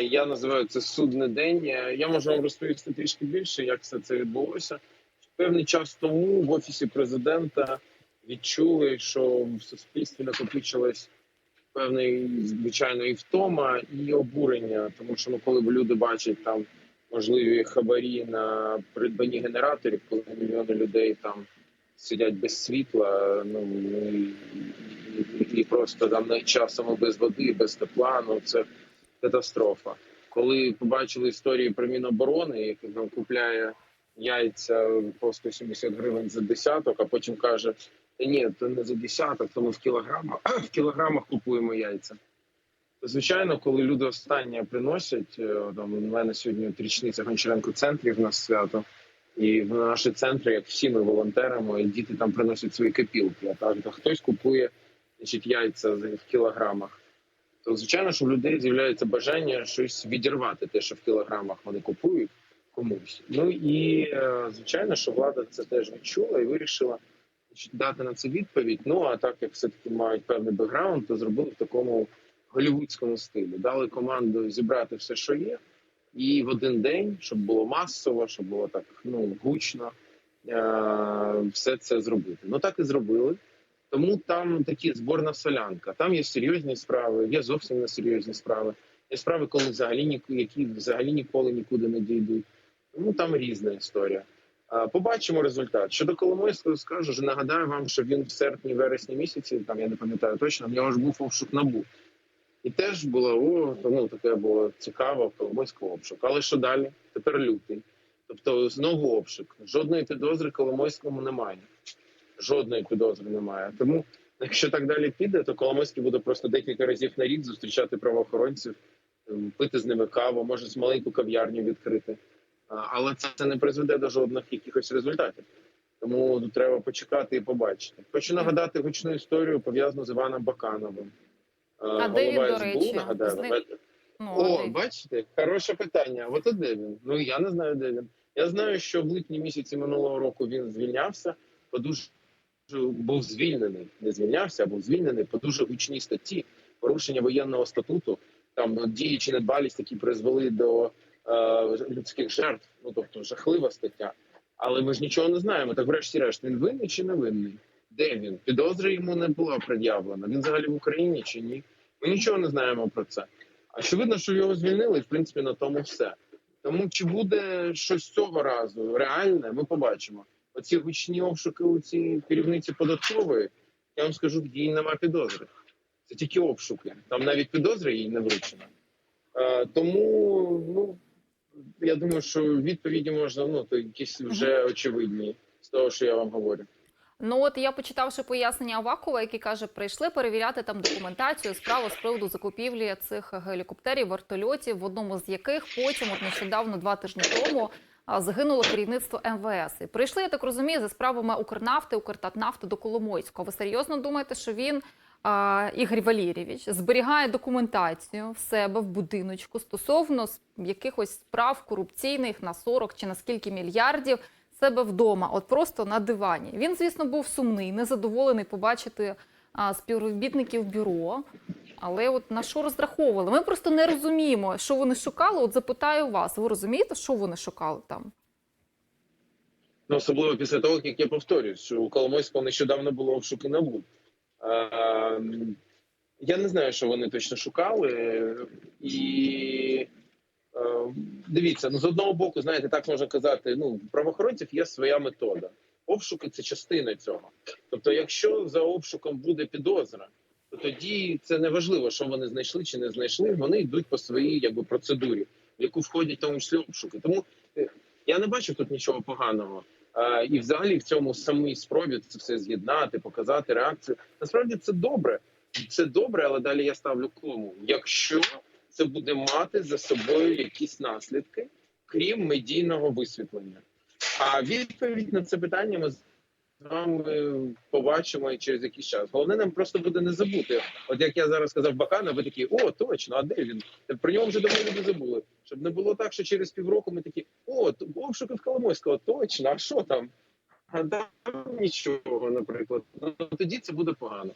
Я називаю це судний день. Е, Я можу вам розповісти трішки більше, як все це відбулося. Певний час тому в офісі президента відчули, що в суспільстві накопичилось певний звичайно і втома, і обурення, тому що ну, коли люди бачать там можливі хабарі на придбанні генераторів, коли мільйони людей там сидять без світла, ну і, і, і просто там часом без води, без тепла, ну це катастрофа. Коли побачили історії про Міноборони, який там купляє яйця по 170 гривень за десяток, а потім каже: ні, то не за десяток, то ми в кілограмах в кілограмах купуємо яйця. Звичайно, коли люди останнє приносять, е, там у мене сьогодні річниця Гончаренко центрів нас свято. І в наші центри, як всі ми волонтеримо, і діти там приносять свої копілки. А так, то хтось купує значить, яйця в кілограмах. То звичайно, що в людей з'являється бажання щось відірвати, те, що в кілограмах вони купують комусь. Ну і е, звичайно, що влада це теж відчула і вирішила дати на це відповідь. Ну а так як все таки мають певний бекграунд, то зробили в такому голівудському стилі. Дали команду зібрати все, що є, і в один день, щоб було масово, щоб було так ну гучно, е, все це зробити. Ну так і зробили. Тому там такі зборна солянка. Там є серйозні справи, є зовсім несерйозні справи. Є справи, коли взагалі ні- які взагалі ніколи нікуди не дійдуть. Тому там різна історія. Побачимо результат. Щодо Коломойського, скажу, що нагадаю вам, що він в серпні-вересні місяці, там я не пам'ятаю точно, в нього ж був обшук набу. І теж було о, ну, таке було цікаво, Коломойського обшук. Але що далі? Тепер лютий. Тобто знову обшук. Жодної підозри Коломойському немає. Жодної підозри немає. Тому, якщо так далі піде, то Коломойський буде просто декілька разів на рік зустрічати правоохоронців, ем, пити з ними каву, може з маленьку кав'ярню відкрити. Але це, не призведе до жодних якихось результатів. Тому треба почекати і побачити. Хочу нагадати гучну історію пов'язану з Іваном Бакановим. А де він, до СБУ, речі? нагадаю, З ним- ви- Ну, о, окей. бачите, хороше питання. От і де він? Ну я не знаю, де він. Я знаю, що в липні місяці минулого року він звільнявся, по дуже був звільнений. Не звільнявся, а був звільнений по дуже гучній статті порушення воєнного статуту. Там ну, дії чи недбалість, які призвели до е, людських жертв. Ну тобто жахлива стаття. Але ми ж нічого не знаємо. Так, врешті-решт, він винний чи не винний? Де він? Підозри йому не була пред'явлена. Він взагалі в Україні чи ні? Ми нічого не знаємо про це. Очевидно, що його звільнили, і в принципі на тому все. Тому чи буде щось цього разу реальне, ми побачимо. Оці гучні обшуки у цій керівниці податкової, я вам скажу, дії нема підозри. Це тільки обшуки. Там навіть підозри їй не вручена. Е, тому ну я думаю, що відповіді можна ну то якісь вже очевидні з того, що я вам говорю. Ну от я почитавши пояснення Авакова, який каже, прийшли перевіряти там документацію справу з приводу закупівлі цих гелікоптерів, вертольотів, в одному з яких потім, от нещодавно, два тижні тому, загинуло керівництво МВС. І прийшли, я так розумію, за справами Укрнафти, Укртатнафти до Коломойського. Ви серйозно думаєте, що він, Ігор Валерійович, зберігає документацію в себе в будиночку стосовно якихось справ корупційних на 40 чи на скільки мільярдів? себе вдома, от просто на дивані. Він, звісно, був сумний, незадоволений побачити співробітників бюро. Але от на що розраховували? Ми просто не розуміємо, що вони шукали. От запитаю вас, ви розумієте, що вони шукали там? Ну, особливо після того, як я повторюю, що у Коломойського нещодавно було обшуки НАБУ. Е, я не знаю, що вони точно шукали. І дивіться, ну з одного боку, знаєте, так можна казати, ну, правоохоронців є своя метода. Обшуки це частина цього. Тобто, якщо за обшуком буде підозра, тоді це не важливо, що вони знайшли чи не знайшли. Вони йдуть по своїй якби процедурі, в яку входять в тому числі обшуки. Тому е, я не бачу тут нічого поганого. І взагалі в цьому самій спробі це все з'єднати, показати реакцію. Насправді це добре. Це добре, але далі я ставлю кому. Якщо це буде мати за собою якісь наслідки, крім медійного висвітлення. А відповідь на це питання ми з вами побачимо і через якийсь час. Головне нам просто буде не забути. От як я зараз сказав Бакана, ви такі, о, точно, а де він? Про нього вже давно люди забули. Щоб не було так, що через півроку ми такі, о, обшуки в Коломойського, точно, а що там? А там нічого, наприклад. Ну тоді це буде погано.